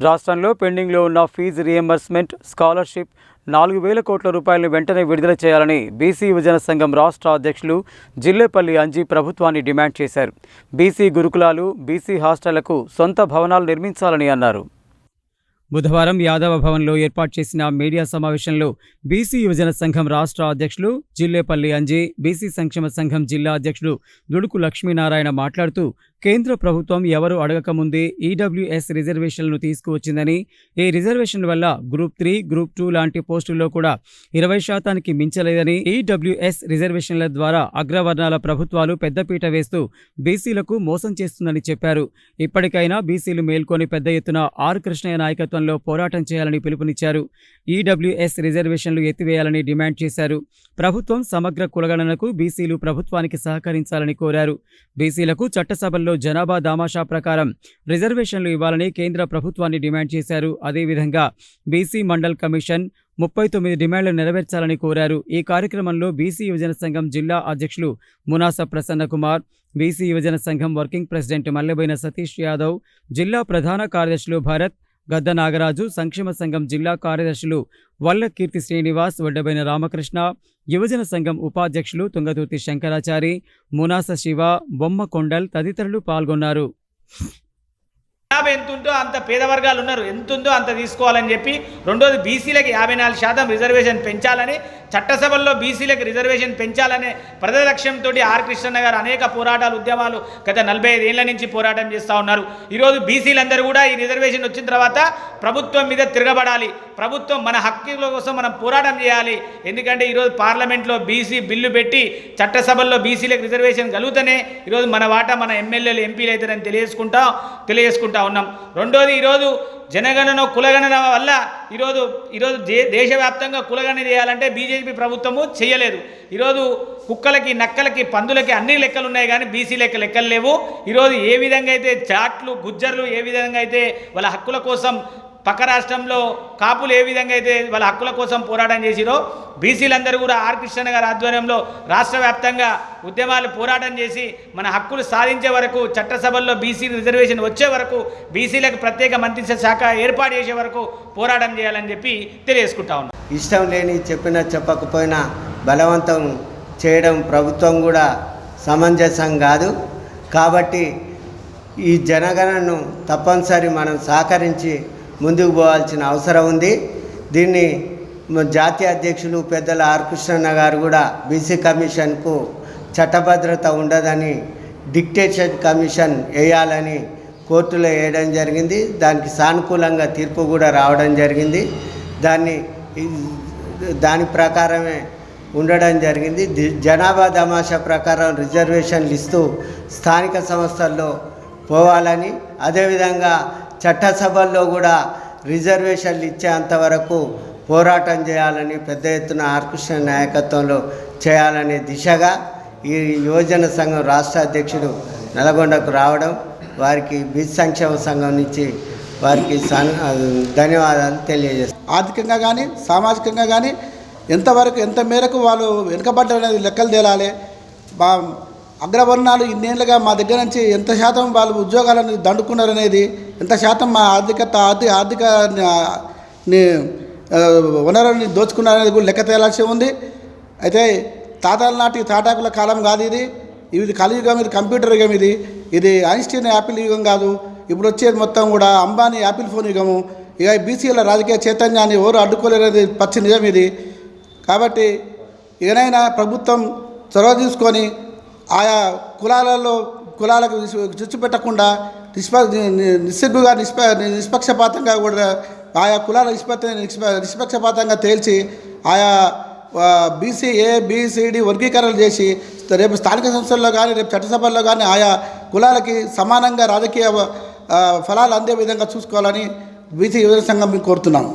రాష్ట్రంలో పెండింగ్లో ఉన్న ఫీజు రియంబర్స్మెంట్ స్కాలర్షిప్ నాలుగు వేల కోట్ల రూపాయలను వెంటనే విడుదల చేయాలని బీసీ యువజన సంఘం రాష్ట్ర అధ్యక్షులు జిల్లేపల్లి అంజీ ప్రభుత్వాన్ని డిమాండ్ చేశారు. బీసీ గురుకులాలు బీసీ హాస్టళ్ళకు సొంత భవనాలు నిర్మించాలని అన్నారు. బుధవారం యాదవ భవన్లో ఏర్పాటు చేసిన మీడియా సమావేశంలో బీసీ యువజన సంఘం రాష్ట్ర అధ్యక్షులు జిల్లేపల్లి అంజీ బీసీ సంక్షేమ సంఘం జిల్లా అధ్యక్షుడు దుడుకు లక్ష్మీనారాయణ మాట్లాడుతూ కేంద్ర ప్రభుత్వం ఎవరు అడగకముందే ఈడబ్ల్యూఎస్ రిజర్వేషన్లను తీసుకువచ్చిందని ఈ రిజర్వేషన్ వల్ల గ్రూప్ త్రీ గ్రూప్ టూ లాంటి పోస్టుల్లో కూడా ఇరవై శాతానికి మించలేదని ఈడబ్ల్యూఎస్ రిజర్వేషన్ల ద్వారా అగ్రవర్ణాల ప్రభుత్వాలు పెద్దపీట వేస్తూ బీసీలకు మోసం చేస్తుందని చెప్పారు. ఇప్పటికైనా బీసీలు మేల్కొని పెద్ద ఎత్తున ఆర్ కృష్ణయ్య నాయకత్వంలో పోరాటం చేయాలని పిలుపునిచ్చారు. ఈడబ్ల్యూఎస్ రిజర్వేషన్లు ఎత్తివేయాలని డిమాండ్ చేశారు. ప్రభుత్వం సమగ్ర కులగణనకు బీసీలు ప్రభుత్వానికి సహకరించాలని కోరారు. బీసీలకు చట్టసభల్లో జనాభా దామాషా ప్రకారం రిజర్వేషన్లు ఇవ్వాలని కేంద్ర ప్రభుత్వాన్ని డిమాండ్ చేశారు. అదేవిధంగా బీసీ మండల్ కమిషన్ ముప్పై తొమ్మిది డిమాండ్లు నెరవేర్చాలని కోరారు. ఈ కార్యక్రమంలో బీసీ యువజన సంఘం జిల్లా అధ్యక్షులు మునాస ప్రసన్నకుమార్ బీసీ యువజన సంఘం వర్కింగ్ ప్రెసిడెంట్ మల్లెబైన సతీష్ యాదవ్ జిల్లా ప్రధాన కార్యదర్శులు భరత్ గద్ద నాగరాజు సంక్షేమ సంఘం జిల్లా కార్యదర్శులు వల్ల కీర్తి శ్రీనివాస్ వడ్డబైన రామకృష్ణ యువజన సంఘం ఉపాధ్యక్షులు తుంగతుర్తి శంకరాచారి మునాస శివ బొమ్మ కొండల్ తదితరులు పాల్గొన్నారు. యాభై ఎంత ఉందో అంత పేద వర్గాలు ఉన్నారు. ఎంత ఉందో అంత తీసుకోవాలని చెప్పి రెండోది బీసీలకు యాభై నాలుగు శాతం రిజర్వేషన్ పెంచాలని చట్టసభల్లో బీసీలకు రిజర్వేషన్ పెంచాలనే ప్రజల లక్ష్యంతో ఆర్ కృష్ణన్న గారు అనేక పోరాటాలు ఉద్యమాలు గత నలభై ఐదు ఏళ్ళ నుంచి పోరాటం చేస్తూ ఉన్నారు. ఈరోజు బీసీలందరూ కూడా ఈ రిజర్వేషన్ వచ్చిన తర్వాత ప్రభుత్వం మీద తిరగబడాలి. ప్రభుత్వం మన హక్కుల కోసం మనం పోరాటం చేయాలి. ఎందుకంటే ఈరోజు పార్లమెంట్లో బీసీ బిల్లు పెట్టి చట్టసభల్లో బీసీలకు రిజర్వేషన్ కలుగుతూనే ఈరోజు మన వాటా మన ఎమ్మెల్యేలు ఎంపీలు అవుతారని తెలియజేసుకుంటాం తెలియజేసుకుంటా ఉన్నాం. రెండోది ఈరోజు జనగణన కులగణన వల్ల ఈరోజు ఈరోజు దే దేశవ్యాప్తంగా కులగణన చేయాలంటే బీజేపీ ప్రభుత్వము చేయలేదు. ఈరోజు కుక్కలకి నక్కలకి పందులకి అన్ని లెక్కలు ఉన్నాయి కానీ బీసీ లెక్క లెక్కలు లేవు. ఈరోజు ఏ విధంగా అయితే చాట్లు గుజ్జర్లు ఏ విధంగా అయితే వాళ్ళ హక్కుల కోసం పక్క రాష్ట్రంలో కాపులు ఏ విధంగా అయితే వాళ్ళ హక్కుల కోసం పోరాటం చేసిరో బీసీలందరూ కూడా ఆర్ కృష్ణ గారి ఆధ్వర్యంలో రాష్ట్ర వ్యాప్తంగా ఉద్యమాలు పోరాటం చేసి మన హక్కులు సాధించే వరకు చట్టసభల్లో బీసీ రిజర్వేషన్ వచ్చే వరకు బీసీలకు ప్రత్యేక మంత్రిత్వ శాఖ ఏర్పాటు చేసే వరకు పోరాటం చేయాలని చెప్పి తెలియజేసుకుంటా ఉన్నాం. ఇష్టం లేని చెప్పినా చెప్పకపోయినా బలవంతం చేయడం ప్రభుత్వం కూడా సమంజసం కాదు. కాబట్టి ఈ జనగణను తప్పనిసరి మనం సహకరించి ముందుకు పోవాల్సిన అవసరం ఉంది. దీన్ని జాతీయ అధ్యక్షులు పెద్దల ఆర్ కృష్ణన్న గారు కూడా బీసీ కమిషన్కు చట్టభద్రత ఉండదని డిక్టేషన్ కమిషన్ వేయాలని కోర్టులో వేయడం జరిగింది. దానికి సానుకూలంగా తీర్పు కూడా రావడం జరిగింది. దాన్ని దాని ప్రకారమే ఉండడం జరిగింది. జనాభా తమాషా ప్రకారం రిజర్వేషన్లు ఇస్తూ స్థానిక సంస్థల్లో పోవాలని అదేవిధంగా చట్టసభల్లో కూడా రిజర్వేషన్లు ఇచ్చేంత వరకు పోరాటం చేయాలని పెద్ద ఎత్తున ఆర్కృష్ణ నాయకత్వంలో చేయాలనే దిశగా ఈ యువజన సంఘం రాష్ట్ర అధ్యక్షుడు నల్గొండకు రావడం వారికి బీచ్ సంక్షేమ సంఘం నుంచి వారికి ధన్యవాదాలు తెలియజేస్తాను ఆర్థికంగా కానీ సామాజికంగా కానీ ఎంతవరకు ఎంత మేరకు వాళ్ళు వెనుకబడ్డ అనేది లెక్కలు తేలాలి. మా అగ్రవర్ణాలు ఇన్నేళ్ళుగా మా దగ్గర నుంచి ఎంత శాతం వాళ్ళు ఉద్యోగాలను దండుకున్నారు అనేది ఎంత శాతం మా ఆర్థికత ఆర్థిక ఆర్థిక వనరుని ని- వనరుల్ని కూడా లెక్క తేలాల్సి ఉంది. అయితే తాతాల నాటి తాటాకుల కాలం కాదు ఇది. ఇది కలియుగం ఇది కంప్యూటర్ యుగం ఇది. ఇది ఐన్స్టీన్ యాపిల్ యుగం కాదు. ఇప్పుడు వచ్చేది మొత్తం కూడా అంబానీ యాపిల్ ఫోన్ యుగము. ఇక బీసీల రాజకీయ చైతన్యాన్ని ఎవరు అడ్డుకోలేరనేది పచ్చి నిజం ఇది. కాబట్టి ఇకనైనా ప్రభుత్వం చొరవ తీసుకొని ఆయా కులాలలో కులాలకు చిచ్చు పెట్టకుండా నిష్ప నిస్సిగ్గుగా నిష్ప నిష్పక్షపాతంగా కూడా ఆయా కులాల నిష్పత్తి నిష్ప నిష్పక్షపాతంగా తేల్చి ఆయా బీసీ ఏ వర్గీకరణలు చేసి రేపు స్థానిక సంస్థల్లో కానీ రేపు చట్టసభల్లో కానీ ఆయా కులాలకి సమానంగా రాజకీయ ఫలాలు అందే విధంగా చూసుకోవాలని బీసీ యువజన సంఘం మేము కోరుతున్నాము.